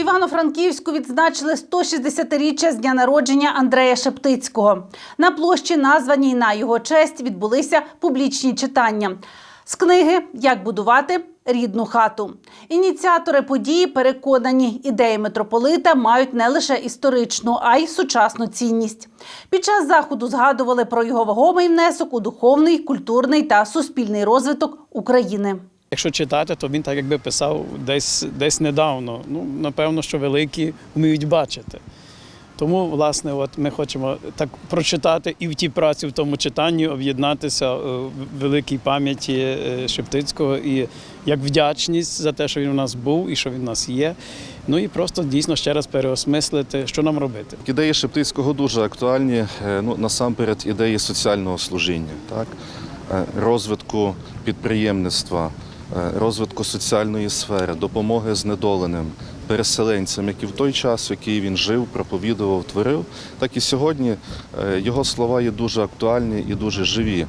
Івано-Франківську відзначили 160-річчя з дня народження Андрея Шептицького. На площі, названій на його честь, відбулися публічні читання з книги Як будувати рідну хату. Ініціатори події переконані, ідеї митрополита мають не лише історичну, а й сучасну цінність. Під час заходу згадували про його вагомий внесок у духовний, культурний та суспільний розвиток України. Якщо читати, то він так якби писав десь, десь недавно. Ну, напевно, що великі вміють бачити. Тому, власне, от ми хочемо так прочитати і в тій праці, в тому читанні об'єднатися е, в великій пам'яті е, Шептицького і як вдячність за те, що він у нас був і що він у нас є. Ну і просто дійсно ще раз переосмислити, що нам робити. Ідеї Шептицького дуже актуальні. Е, Ну, насамперед, ідеї соціального служіння, так? Розвитку підприємництва, розвитку соціальної сфери, допомоги знедоленим, переселенцям, які в той час, в який він жив, проповідував, творив, так і сьогодні е, його слова є дуже актуальні і дуже живі.